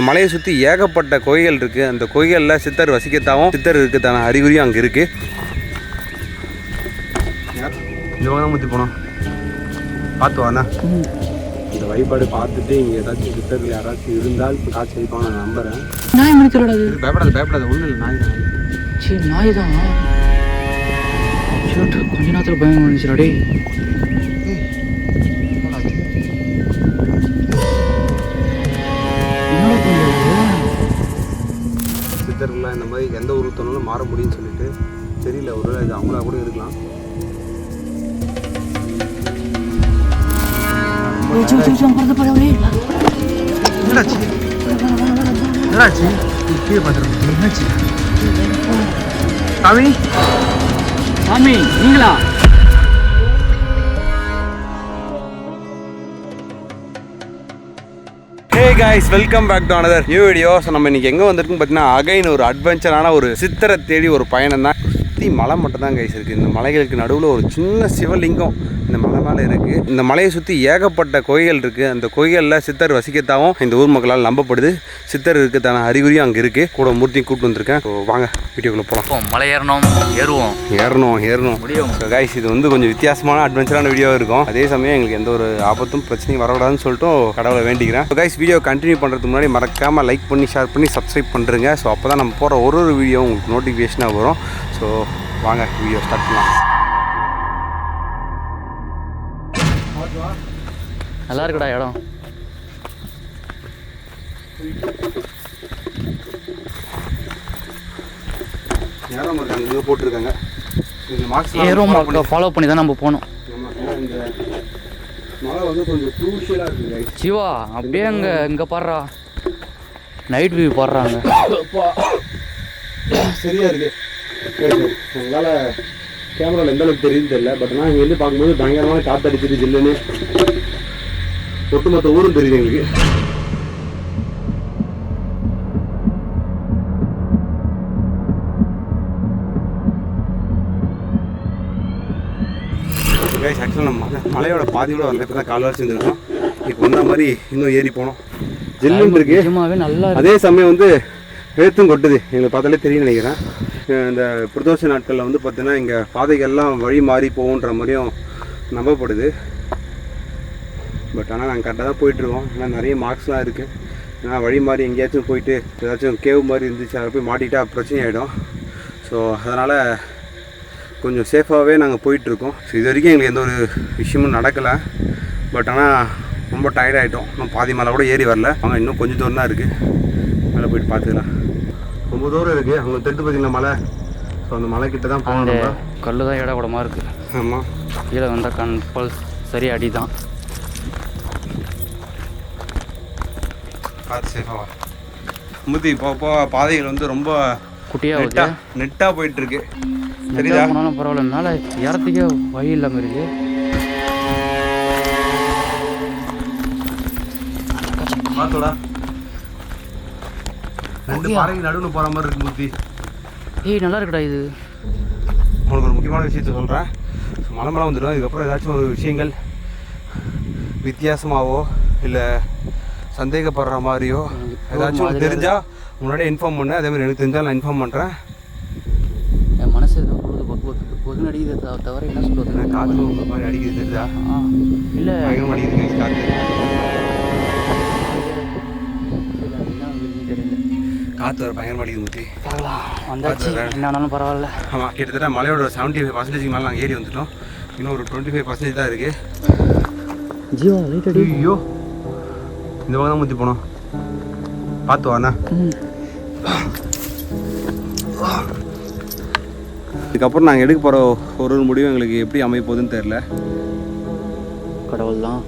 இந்த மலையை சுற்றி ஏகப்பட்ட கோயில்கள் இருக்குது அந்த கோயில்களில் சித்தர் வசிக்கத்தாவும் சித்தர் இருக்குதான அறிகுறியும் அங்கே இருக்குது இந்த பக்கம் முத்தி போனோம் பார்த்து வாண்ணா. இந்த வழிபாடு பார்த்துட்டு இங்கே ஏதாச்சும் சித்தர்கள் யாராச்சும் இருந்தால் காட்சி அளிப்பாங்க நான் நம்புகிறேன் நாய் இது பயப்படாத பயப்படாத. ஒன்றும் இல்லை நாய் தான். சரி நாய் தான். கொஞ்ச நேரத்தில் பயம் வந்துச்சுடா சித்தர்கள்லாம் இந்த மாதிரி எந்த ஊருக்கு தோணாலும் மாற முடியும்னு சொல்லிட்டு தெரியல. ஒரு இது அவங்களா கூட இருக்கலாம். ஏய், சீ, சீ, hey guys welcome back to another new video so நம்ம இன்னைக்கு எங்கே வந்திருக்குன்னு பார்த்தீங்கன்னா அகைன் ஒரு அட்வென்ச்சரான ஒரு சித்திரை தேடி ஒரு பயணம் தான் சுற்றி மலை மட்டும் தான் கைஸ் இருக்குது இந்த மலைகளுக்கு நடுவில் ஒரு சின்ன சிவலிங்கம். மலை இருக்குது இந்த மலையை சுற்றி ஏகப்பட்ட கோயில்கள் இருக்குது அந்த கோயில்களில் சித்தர் வசிக்கத்தாவும் இந்த ஊர் மக்களால் நம்பப்படுது. சித்தர் இருக்குதான அறிகுறியும் அங்கே இருக்குது கூட மூர்த்தியும் கூப்பிட்டு வந்திருக்கேன். வாங்க வீடியோக்குள்ளே போகலாம் மலை ஏறணும் ஏறுவோம். ஏறணும் ஏறணும். முடியும். கைஸ் இது வந்து கொஞ்சம் வித்தியாசமான அட்வென்ச்சரான வீடியோ இருக்கும். அதே சமயம் எங்களுக்கு எந்த ஒரு ஆபத்தும் பிரச்சனையும் வரக்கூடாதுன்னு சொல்லிட்டு கடவுளை வேண்டிக்கிறேன். கைஸ் வீடியோ கண்டினியூ பண்ணுறதுக்கு முன்னாடி மறக்காமல் லைக் பண்ணி ஷேர் பண்ணி சப்ஸ்கிரைப் பண்ணுறங்க ஸோ அப்போ தான் நம்ம போகிற ஒரு ஒரு வீடியோ உங்களுக்கு நோட்டிஃபிகேஷனாக வரும். ஸோ வாங்க வீடியோ ஸ்டார்ட் பண்ணலாம். நல்லா இருக்குடா இடம். போட்டிருக்காங்க. மார்க்ஸ் ஏறும் ஃபாலோ பண்ணி தான் நம்ம guys. சிவா அப்படியே அங்கே இங்கே பாடுறா நைட் வியூ பாடுறாங்க சரியா இருக்கு. உங்களால் கேமராவில் எந்த அளவுக்கு தெரியுது தெரியல பட் ஆனால் இங்கே வந்து பார்க்கும்போது பயங்கரமான காற்று அடிச்சிட்டு ஜில்லுன்னு. ஒட்டுமொத்த ஊரும் தெரியுது எங்களுக்கு. ஆக்சுவலாக நம்ம மலை மலையோட பாதியோட வரல இப்போ தான் கால் வச்சு இருந்திருக்கோம் இப்போ வந்த மாதிரி இன்னும் ஏறி போனோம். ஜில்லுன்னு இருக்கு. நிஜமாவே நல்லா இருக்கு. அதே சமயம் வந்து வேர்த்தும் கொட்டுது. எங்களுக்கு பார்த்தாலே தெரியும் நினைக்கிறேன். இந்த பிரதோஷ நாட்களில் வந்து பார்த்தீங்கன்னா இங்கே பாதைகள்லாம் வழி மாறி போகுன்ற மாதிரியும் நம்பப்படுது. பட் ஆனால் நாங்கள் கரெக்டாக தான் போயிட்டுருக்கோம். ஏன்னா நிறைய மார்க்ஸ்லாம் இருக்குது ஏன்னா வழி மாறி எங்கேயாச்சும் போயிட்டு ஏதாச்சும் கேவ் மாதிரி இருந்துச்சு அதை போய் மாட்டிட்டா பிரச்சனை ஆகிடும் ஸோ அதனால் கொஞ்சம் சேஃபாகவே நாங்கள் போயிட்டுருக்கோம். ஸோ இது வரைக்கும் எங்களுக்கு எந்த ஒரு விஷயமும் நடக்கலை. பட் ஆனால் ரொம்ப ஆயிட்டோம். இன்னும் பாதி மலை கூட ஏறி வரல. அவங்க இன்னும் கொஞ்சம் தூரம் தான் இருக்குது மேலே போயிட்டு பார்த்துக்கலாம். ரொம்ப தூரம் இருக்குது அவங்க தெரிஞ்சு பார்த்தீங்களா மலை? ஸோ அந்த மலை கிட்ட தான் போகணும் கல் தான் இட கூடமா இருக்கு. ஆமாம் கீழே வந்தால் கம்பல் சரி அடி தான் பார்த்து சேஃபாக முத்தி இப்போ இப்போ பாதைகள் வந்து ரொம்ப குட்டியாக வருது நெட்டாக போயிட்டு இருக்கு சரிதா போனாலும் பரவாயில்ல என்னால் ஏறத்துக்கே வழி இல்லாமல் இருக்கு. பார்த்தோடா ரெண்டு பாறைக்கு நடுவில் போகிற மாதிரி இருக்கு முத்தி ஏய் நல்லா இருக்குடா இது. உங்களுக்கு ஒரு முக்கியமான விஷயத்த சொல்கிறேன் மலை மலை வந்துடும். இதுக்கப்புறம் ஏதாச்சும் ஒரு விஷயங்கள் வித்தியாசமாவோ இல்லை சந்தேகப்படுற மாதிரியோ ஏதாச்சும் உங்களுக்கு தெரிஞ்சா முன்னாடியே இன்ஃபார்ம் பண்ணு. அதே மாதிரி எனக்கு தெரிஞ்சால் நான் இன்ஃபார்ம் பண்ணுறேன் என் மனசு ஏதோ பொழுது பொது பொது பொது நடிகை தவிர என்ன சொல்லுவது காற்று உங்க மாதிரி அடிக்குது தெரிஞ்சா? இல்லை. பயங்கரமாக guys காற்று காற்று வர பயங்கரமாக அடிக்குது முத்தி பார்க்கலாம். வந்தாச்சு. என்ன ஆனாலும் பரவாயில்ல. ஆமாம் கிட்டத்தட்ட மலையோட செவன்ட்டி ஃபைவ் பர்சன்டேஜ் மேலே நாங்கள் ஏறி வந்துட்டோம். இன்னும் ஒரு டுவெண்ட்டி ஃபைவ் பர்சன்டேஜ் தான் இருக்குது ஜீவா அடி ஐயோ. இந்த பக்கம் தான் முத்தி போனோம். பார்த்து வாண்ணா இதுக்கப்புறம் நாங்கள் எடுக்க போகிற ஒரு ஒரு முடிவும் எங்களுக்கு எப்படி அமைய போகுதுன்னு தெரில கடவுள் தான்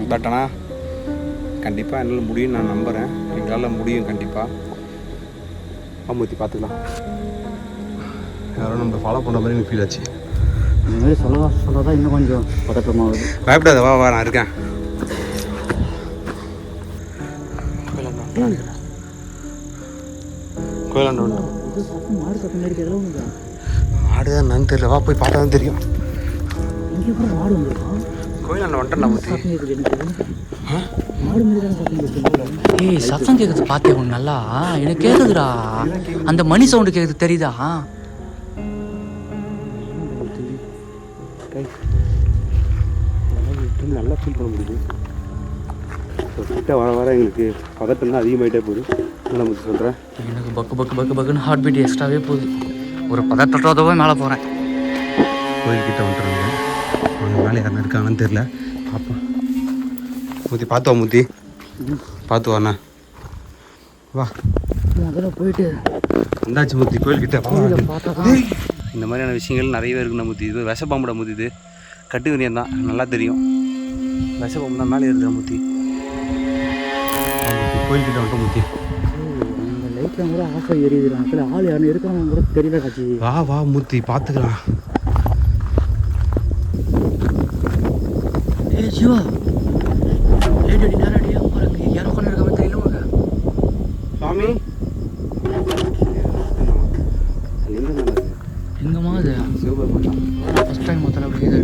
நீ பட் ஆனால் கண்டிப்பாக என்னால் முடியும்னு நான் நம்புகிறேன் எங்களால் முடியும் கண்டிப்பாக அம்முத்தி பார்த்துக்கலாம் யாரும் நம்ம ஃபாலோ பண்ணுற மாதிரி எனக்கு ஃபீல் ஆச்சு. இந்த மாதிரி சொல்ல சொல்லதான் இன்னும் கொஞ்சம் பதட்டமாகுது. பயப்படாத வா வா நான் இருக்கேன். கோயிலாண்ட வந்துட்டோம் இது சத்தம் மாடு சத்தம் மாதிரி என்னன்னு தெரியல. வா போய் பார்த்தா தான் தெரியும். இங்கே கூட மாடு வந்துருக்கான் கோயிலாண்ட வந்துட்டேன் நான் முத்தி சத்தம் இருக்குது எனக்கு ஏய் சத்தம் கேட்குது பாத்தியா உனக்கு நல்லா? எனக்கு கேட்குதுடா அந்த மணி சவுண்டு கேட்குது தெரியுதா? நல்லா ஃபீல் பண்ண முடியுது. ஸோ கிட்ட வர வர எங்களுக்கு பதட்டம் தான் அதிகமாகிட்டே போகுது நான் நமக்கு சொல்கிறேன் எனக்கு பக்கு பக்கு பக்கு பக்குன்னு ஹார்ட் பீட் எக்ஸ்ட்ராவே போகுது. ஒரு பதட்டத்தோடவே மேலே போகிறேன் கோயில்கிட்ட வந்துடுறாங்க அவங்க மேலே யாரும் இருக்காங்கன்னு தெரில பார்ப்போம் முத்தி பார்த்து வா முத்தி பார்த்து வாண்ணா வா. முதல்ல போயிட்டு வந்தாச்சு முத்தி கோயில்கிட்ட. இந்த மாதிரியான விஷயங்கள் நிறையவே இருக்குண்ணா முத்தி இது விஷப்பாம்புட முத்தி இது. கட்டு வினியம் தான் நல்லா தெரியும். விஷப்பாம்பு தான் மேலே இருக்கிற முத்தி, கோயில்கிட்ட வந்துட்டோம் முத்தி இந்த லைட்லாம் கூட ஆஃப் ஆகி எரியுதுடா. அதில் ஆள் யாரும் இருக்கிறவங்க கூட தெரியல காட்சி வா வா மூர்த்தி பார்த்துக்கலாம் ஏ சிவா. லைட் அடி நேரம் அடி பாருங்க யாரோ உட்காந்து இருக்க மாதிரி தெரியல உனக்கு. சுவாமி? எங்கம்மா அது? சிவபெருமான் ஃபஸ்ட் டைம் மொத்தம் அப்படி இது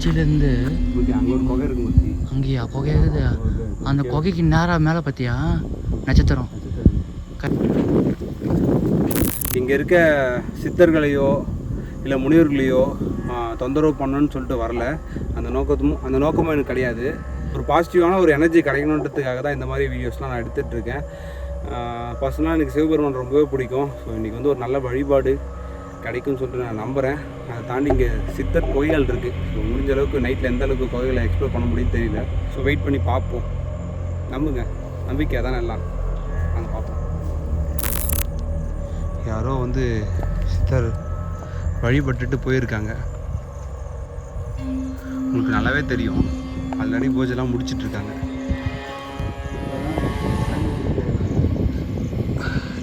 உச்சிலேருந்து அங்கேயா? புகையுது அந்த குகைக்கு நேராக மேலே பார்த்தியா நட்சத்திரம். இங்கே இருக்க சித்தர்களையோ இல்லை முனிவர்களையோ தொந்தரவு பண்ணணும்னு சொல்லிட்டு வரல. அந்த நோக்கமும் அந்த நோக்கமும் எனக்கு கிடையாது. ஒரு பாசிட்டிவான ஒரு எனர்ஜி கிடைக்கணுன்றதுக்காக தான் இந்த மாதிரி வீடியோஸ்லாம் நான் எடுத்துகிட்டு இருக்கேன். பர்சனலாக எனக்கு சிவபெருமான் ரொம்பவே பிடிக்கும். ஸோ இன்றைக்கி வந்து ஒரு நல்ல வழிபாடு கிடைக்கும்னு சொல்லிட்டு நான் நம்புகிறேன் அதை தாண்டி இங்கே சித்தர் கோயில்கள் இருக்குது ஸோ முடிஞ்ச அளவுக்கு நைட்டில் எந்த அளவுக்கு கோயிலை எக்ஸ்ப்ளோர் பண்ண முடியும் தெரியல. ஸோ வெயிட் பண்ணி பார்ப்போம். நம்புங்க. நம்பிக்கை தான் எல்லாம். நாங்கள் பார்ப்போம். யாரோ வந்து சித்தர் வழிபட்டுட்டு போயிருக்காங்க. உங்களுக்கு நல்லாவே தெரியும். ஆல்ரெடி பூஜைலாம் முடிச்சிட்டு இருக்காங்க.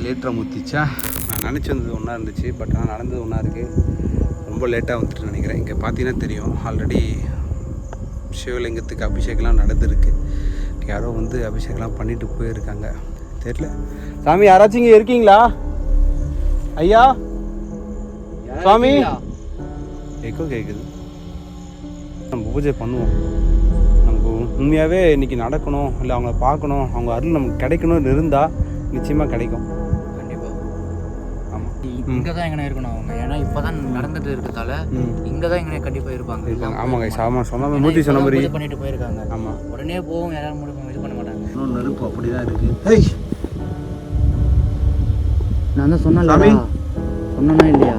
லேட்டாக முத்திச்சா? நான் நினச்சி வந்தது ஒன்றா இருந்துச்சு பட் ஆனால் நடந்தது ஒன்றா இருக்குது ரொம்ப லேட்டாக வந்துட்டு நினைக்கிறேன். இங்கே பார்த்தீங்கன்னா தெரியும். ஆல்ரெடி சிவலிங்கத்துக்கு அபிஷேகம்லாம் நடந்திருக்கு. யாரோ வந்து அபிஷேகம்லாம் பண்ணிட்டு போயிருக்காங்க. தெரியல. சாமி யாராச்சும் இங்கே இருக்கீங்களா? ஐயா? சுவாமி எக்கோ கேட்குது நம்ம பூஜை பண்ணுவோம். நம்ம உண்மையாகவே இன்னைக்கு நடக்கணும் இல்லை அவங்கள பார்க்கணும். அவங்க அருள் நமக்கு கிடைக்கணும்னு இருந்தால் நிச்சயமாக கிடைக்கும். இங்கே தான் எங்கே இருக்கணும் அவங்க. ஏன்னா இப்போ தான் நடந்துட்டு இருக்கிறதால இங்கே தான் எங்கே கண்டிப்பாக இருப்பாங்க. இருப்பாங்க. ஆமாங்க ஆமாம் சொன்ன மாதிரி மூர்த்தி சொன்ன மாதிரி. பூஜை பண்ணிட்டு போயிருக்காங்க. ஆமாம் உடனே போகும் யாரும் முடிவு இது பண்ண மாட்டாங்க. இன்னும் நெருப்பு அப்படி தான் இருக்குது நான் தான் சொன்னேன்ல சாமி. சொன்னா இல்லையா?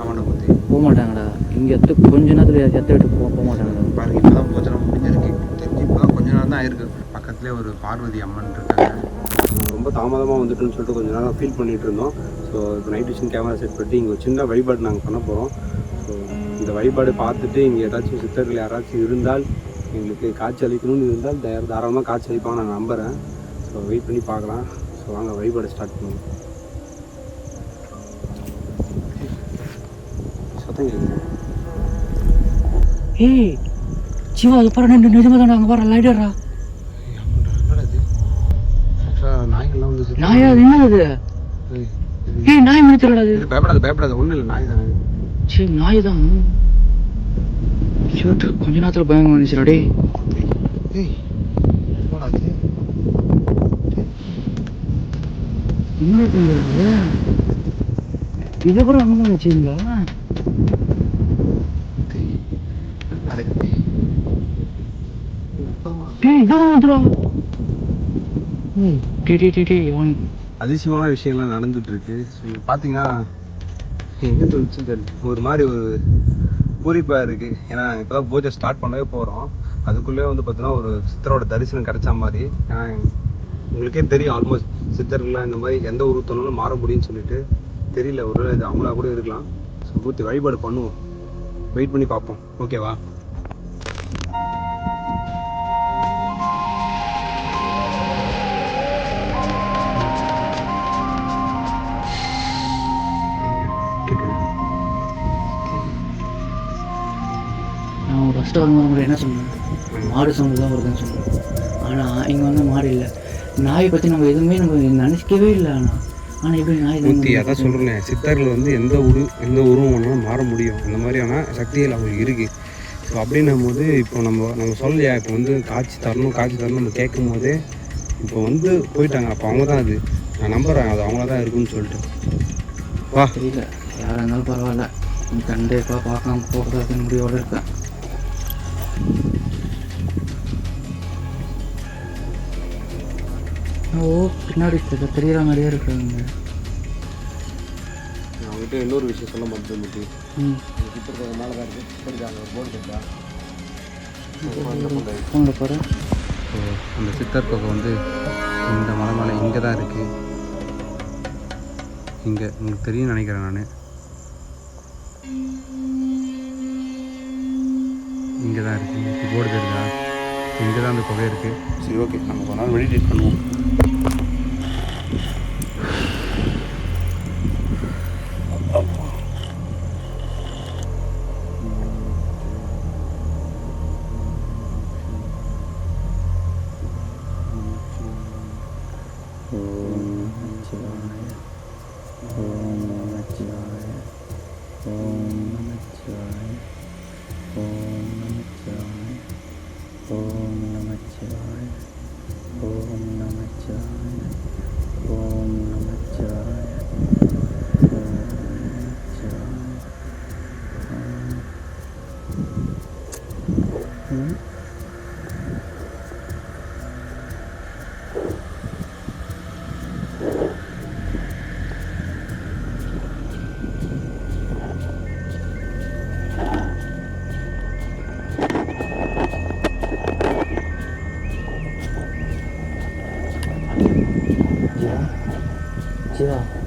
ஆமாண்டா மூர்த்தி. போக மாட்டாங்கடா இங்கே எத்து கொஞ்ச நேரத்தில் எத்த விட்டு போக போக மாட்டாங்கடா பாருங்க இப்போ தான் பூஜை முடிஞ்சிருக்கு. தெரிஞ்சு இப்போ தான் கொஞ்ச நேரம் தான் ஆயிருக்கு. பக்கத்துலேயே ஒரு பார்வதி அம்மன் இருக்காங்க. ரொம்ப தாமதமாக வந்துட்டுன்னு சொல்லிட்டு கொஞ்ச நேரம் ஃபீல் பண்ணிட்டு இருந்தோம். ஸோ இப்போ நைட் விஷன் கேமரா செட் பண்ணி இங்கே ஒரு சின்ன வழிபாடு நாங்கள் பண்ண போகிறோம் ஸோ இந்த வழிபாடு பார்த்துட்டு இங்கே ஏதாச்சும் சித்தர்கள் யாராச்சும் இருந்தால் எங்களுக்கு காட்சி அளிக்கணும்னு இருந்தால் தாராளமாக காட்சி அளிப்பாங்க நான் நம்புகிறேன் ஸோ வெயிட் பண்ணி பார்க்கலாம். ஸோ வாங்க வழிபாடு ஸ்டார்ட் பண்ணுவோம். சத்தம் கேட்குது ஏய் சிவா அது பாரு நின்று நிஜமாக தான் அங்கே பாரு லைடரா நாய்கள்லாம் வந்து நாயா என்னது? அது ஏய் நாய் அது இது பயப்படாது பயப்படாது. ஒன்றும் இல்லை நாய் தான். சரி நாய் தான். ஷூட் கொஞ்ச நேரத்தில் பயங்கரம் வந்துச்சுடா டேய். ஏய் இது? என்னது இது? கூட வச்சுருந்தா? அடே. டேய். இதான் வந்துடா டே டே டே டே அதிசயமான விஷயங்கள்லாம் நடந்துட்டு ஸோ இங்கே பார்த்தீங்கன்னா எங்கே சொல்லிச்சு தெரியல ஒரு மாதிரி ஒரு பூரிப்பாக இருக்குது ஏன்னா இப்போ தான் பூஜை ஸ்டார்ட் பண்ணவே போகிறோம் அதுக்குள்ளே வந்து பார்த்தீங்கன்னா ஒரு சித்தரோட தரிசனம் கிடைச்ச மாதிரி. ஏன்னா உங்களுக்கே தெரியும் ஆல்மோஸ்ட் சித்தர்கள்லாம் இந்த மாதிரி எந்த உருவத்தனாலும் மாற முடியும்னு சொல்லிட்டு. தெரியல ஒரு இது அவங்களா கூட இருக்கலாம். ஸோ பூர்த்தி வழிபாடு பண்ணுவோம். வெயிட் பண்ணி பார்ப்போம். ஓகேவா நான் ஃபஸ்ட்டு வரும்போது கூட என்ன சொன்னேன்? மாடு சவுண்டு தான் வருதுன்னு சொன்னேன். ஆனால் இங்கே வந்து மாடு இல்லை. நாயை பற்றி நம்ம எதுவுமே நம்ம நினைக்கவே இல்லை ஆனால் ஆனால் எப்படி நாய் மூர்த்தி அதான் சொல்கிறேன் சித்தர்கள் வந்து எந்த உரு எந்த உருவம் வேணாலும் மாற முடியும். அந்த மாதிரியான சக்திகள் அவங்களுக்கு இருக்குது ஸோ அப்படின்னும் போது இப்போ நம்ம நம்ம சொல்லலையா? இப்போ வந்து காட்சி தரணும் காட்சி தரணும் நம்ம கேட்கும் போதே இப்போ வந்து போயிட்டாங்க. அப்போ அவங்க தான் அது. நான் நம்புகிறேன் அது அவங்கள தான் இருக்குன்னு சொல்லிட்டு. வா. தெரியல. யாராக இருந்தாலும் பரவாயில்ல. கண்டிப்பாக பார்க்காம போகிறதுக்கு முடிவோடு இருக்கேன். ஓ பின்னாடி தெரியற மாதிரியே இருக்குங்க நான் அவங்ககிட்ட இன்னொரு விஷயம் சொல்ல மாட்டேன் மூர்த்தி ம். சித்தர்கள் மேலே தான் இருக்குது ஒரு போர்டு ஃபோனில் போகிறேன் ஸோ அந்த சித்தர் கோகை வந்து இந்த மலை மேலே இங்கே தான் இருக்குது இங்கே உங்களுக்கு தெரியும் நினைக்கிறேன் நான். இங்கே தான் இருக்குது போர்டு தெரியுதா? இங்கே தான் அந்த குகை இருக்குது சரி ஓகே. நம்ம கொஞ்ச நாள் மெடிடேட் பண்ணுவோம். ஜீவா ஃபோன்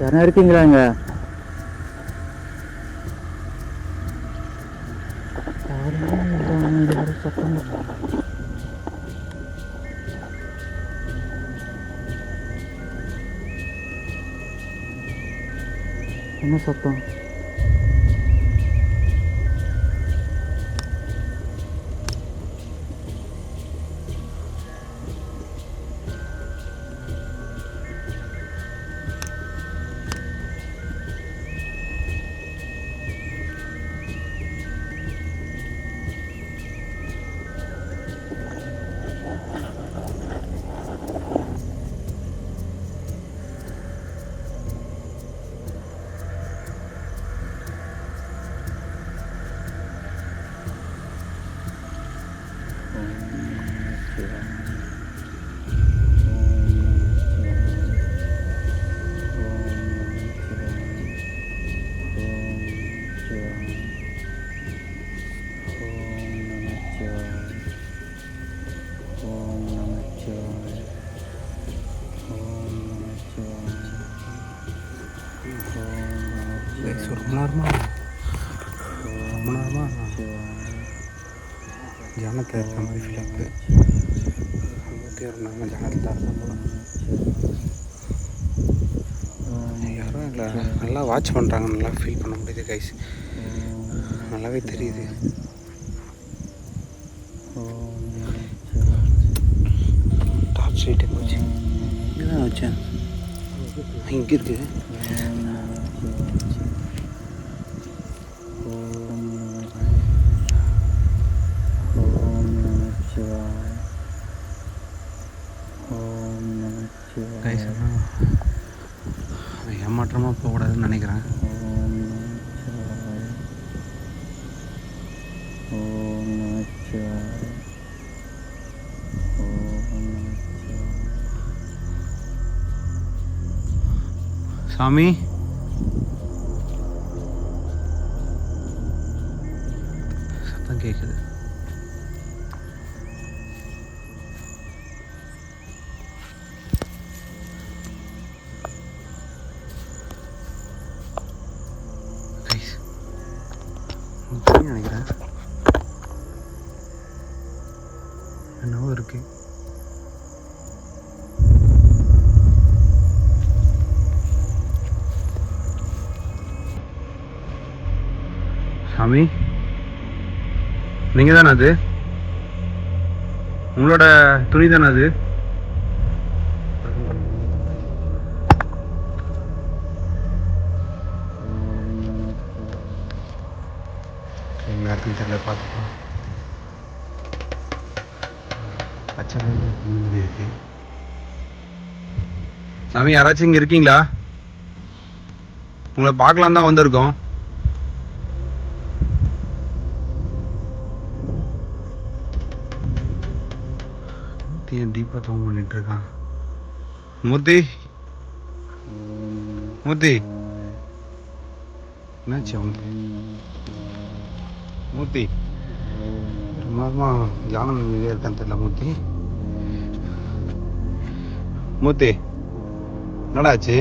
யாரா இருக்கீங்களா இங்க சத்தம் என்ன சத்தம்? இருந்தாங்க ஜனத்தில் யாரும் இல்லை நல்லா வாட்ச் பண்ணுறாங்க நல்லா ஃபீல் பண்ண முடியுது கைஸ் நல்லாவே தெரியுது டார்ச் லைட் எங்கே வச்சு இங்கே தான் வச்சேன் இங்கே இருக்குது சாமி நீங்க தானே அது? உங்களோட துணி தானே அது? இருக்குன்னு தெரியல பார்த்துக்கலாம் பச்சை கலர்ல இருக்கு. சாமி யாராச்சும் இங்க இருக்கீங்களா? உங்களை பார்க்கலாம் தான் வந்திருக்கோம். மூர்த்தி டீப்பா தூங்க பண்ணிட்டு இருக்கான் மூர்த்தி மூர்த்தி என்னாச்சு அவனுக்கு மூர்த்தி சும்மா தியானம் இதே இருக்கான்னு தெரியல மூர்த்தி மூர்த்தி என்னடா ஆச்சு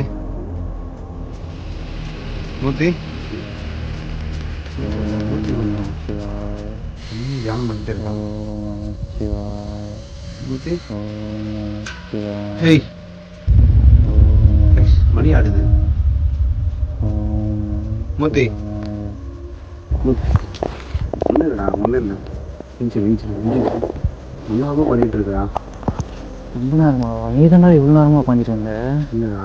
மூர்த்தி ஹேய். மணி ஆடுது மூர்த்தி ஒன்றும் இல்லைடா ஒன்றும் இல்லை இன்ச்சு இன்ச்சு இன்னும் பண்ணிட்டு இருக்கா ரொம்ப நேரமா நீ தாண்டா இவ்வளோ நேரமா உட்காந்துட்டு இருந்த? இல்லைடா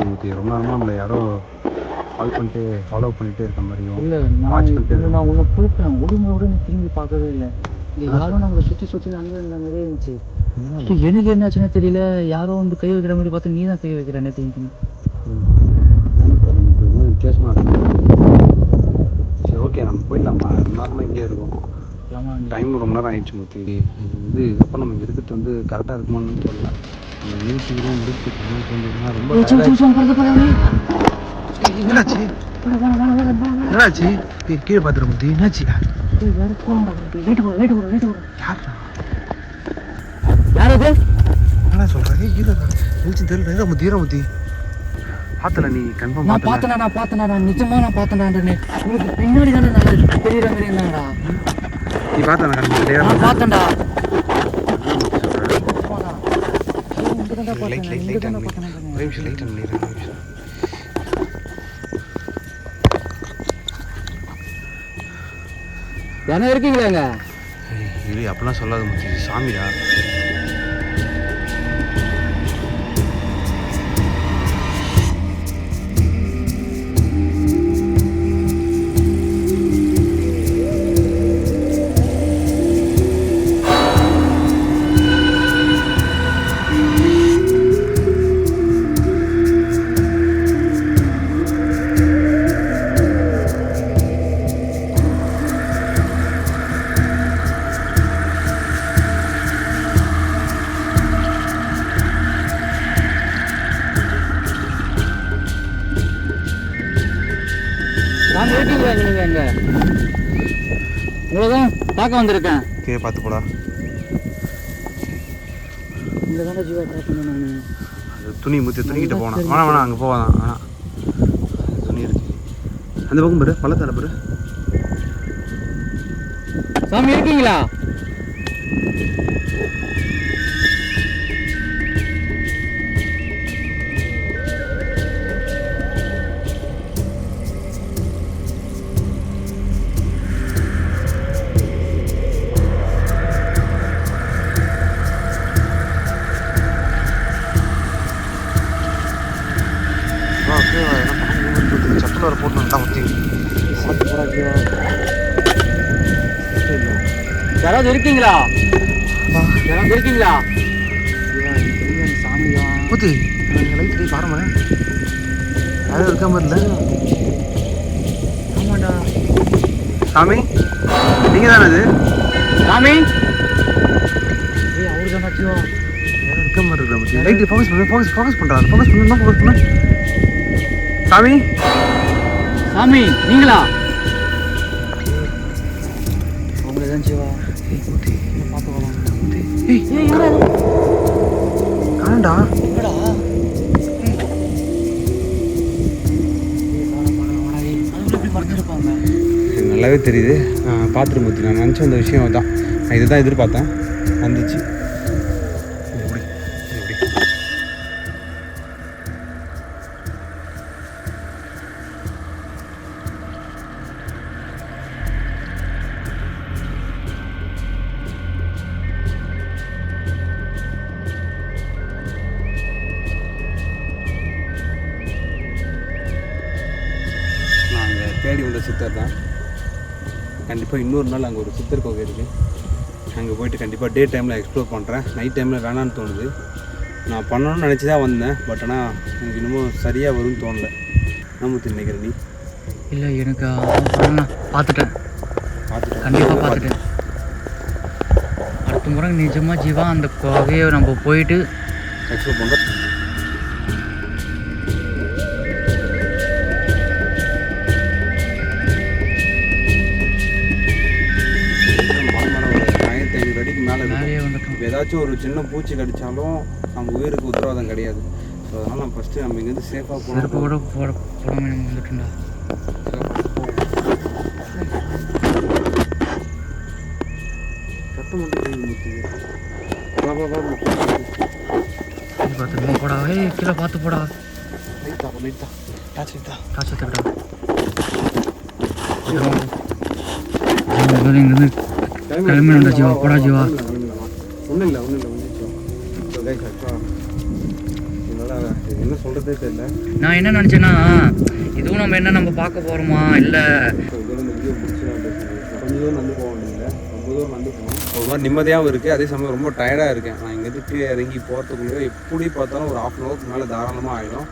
மூர்த்தி ரொம்ப நேரமாக நம்மளை யாரோ கால் பண்ணிட்டு ஃபாலோ பண்ணிட்டே இருக்க மாதிரியும் இல்லை வாட்ச் பண்ணிட்டு நான் உன்னை கூப்பிட்டேன். உடனே உடனே திரும்பி பார்க்கவே இல்லை. இங்க யாரும் நம்மளை சுற்றி சுற்றி இருந்த மாதிரியே இருந்துச்சு. எனக்கு என்னாச்சுன்னே தெரியல. யாரோ வந்து கை வைக்கிற மாதிரி பார்த்து நீ தான் கை வைக்கிற நேற்று வித்தியாசமாக இருக்கு. சரி ஓகே நம்ம போயிடலாமா? நார்மலாக இங்கே இருக்கோம் டைம் ரொம்ப நேரம் ஆயிடுச்சு மூர்த்தி இது வந்து இதுக்கப்புறம் நம்ம இருக்கிறது வந்து கரெக்டாக இருக்குமான்னு தெரியல. நம்ம நியூஸுக்கு முடிச்சுட்டு ரொம்ப. என்னாச்சு? என்னாச்சு? கீழே பார்த்துரு மூர்த்தி என்னாச்சு? என்ன சொல்கிறேன் ஏய் ஈரா மூச்சு தெரியல. ஈரா மூர்த்தி பார்த்தல நீ கன்ஃபார்ம் நான் பார்த்தேனா நான் பார்த்தேனா நான் நிஜமா நான் பார்த்தேனான்றே உங்களுக்கு பின்னாடி தானே நான் தெரியுற மாதிரி இருந்தாங்கடா. நீ பார்த்தல கன்ஃபார்ம் நான் பார்த்தேன்டா. லைட் லைட் லைட் ஆன் பண்ணி. ஒரு நிமிஷம் லைட் ஆன் பண்ணிடுறேன் ஒரு நிமிஷம். என்ன இருக்கீங்களாங்க? இல்லை அப்படிலாம் சொல்லாத முடிச்சு சாமிடா. பார்க்க வந்திருக்கேன். கீழே பார்த்து போடா. இந்த தானே ஜீவா நான். அது துணி முத்தி துணிக்கிட்ட போனா வேணாம் வேணாம் அங்கே போவாதான் வேணாம் துணி இருக்கு. அந்த பக்கம் பாரு பள்ளத்தால பாரு. சாமி இருக்கீங்களா? யாராவது இருக்கீங்களா? யாராவது இருக்கீங்களா? சாமியா முத்தி லைட் லைட் பாருமா யாரும் இருக்க மாதிரி ஆமாண்டா சாமி நீங்கள் தானே அது சாமி? ஏய் அவரு தானே ஜீவா யாரும் இருக்க மாதிரி இருக்கல முத்தி லைட் ஃபோக்கஸ் பண்ணு ஃபோக்கஸ் ஃபோக்கஸ் பண்ணுறாங்க ஃபோக்கஸ் பண்ணு ஃபோக்கஸ் பண்ணு. சாமி? சாமி நீங்களா? காண்டா நல்லாவே தெரியுது. பார்த்துட்டு நான் நினச்ச அந்த விஷயம் தான் நான் இதுதான் எதிர்பார்த்தேன் வந்துச்சு. சித்தர் தான். கண்டிப்பாக இன்னொரு நாள் அங்கே ஒரு சித்தர் கோவில் இருக்குது அங்கே போயிட்டு கண்டிப்பாக டே டைமில் எக்ஸ்ப்ளோர் பண்ணுறேன் நைட் டைமில் வேணான்னு தோணுது. நான் பண்ணணும்னு நினச்சி தான் வந்தேன். பட் ஆனால் எனக்கு இன்னமும் சரியாக வரும்னு தோணல. நம்ம நினைக்கிற நீ? இல்லை எனக்கு பார்த்துட்டேன். பார்த்துட்டு கண்டிப்பாக பார்த்துட்டேன். அடுத்த முறை நிஜமாக ஜீவா அந்த குகையை நம்ம போயிட்டு எக்ஸ்ப்ளோர் பண்ணுறோம் ஏதாச்சும் ஒரு சின்ன பூச்சி கடிச்சாலும் நம்ம உயிருக்கு உத்தரவாதம் கிடையாது. ஸோ அதனால் நம்ம ஃபஸ்ட்டு நம்ம இங்கேருந்து சேஃபாக போகணும். கூட போட போடாம நம்ம சத்தம் மட்டும் பார்த்துருமா போடா. ஏய் கீழே பார்த்து போடா. லைட்டா லைட்டா டாச் லைட்டா காசு எடுத்துக்கடா இங்கேருந்து ஜீவா. போடா ஜீவா. என்ன சொல்கிறதே தெரியல. நான் என்ன நினச்சேன்னா இதுவும் நம்ம என்ன நம்ம பார்க்க போகிறோமா இல்லை கொஞ்சம் தூரம் நடந்து போக வேண்டியதில்லை. ரொம்ப தூரம் நடந்து போகணும். ஒரு மாதிரி நிம்மதியாகவும் இருக்குது அதே சமயம் ரொம்ப டயர்டாக இருக்கேன். நான் இங்கேருந்து கீழே இறங்கி போகிறதுக்குள்ளே எப்படி பார்த்தாலும் ஒரு ஆஃப் அன் ஹவருக்கு மேலே தாராளமாக ஆகிடும்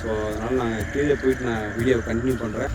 ஸோ அதனால் நான் கீழே போயிட்டு நான் வீடியோவை கண்டினியூ பண்ணுறேன்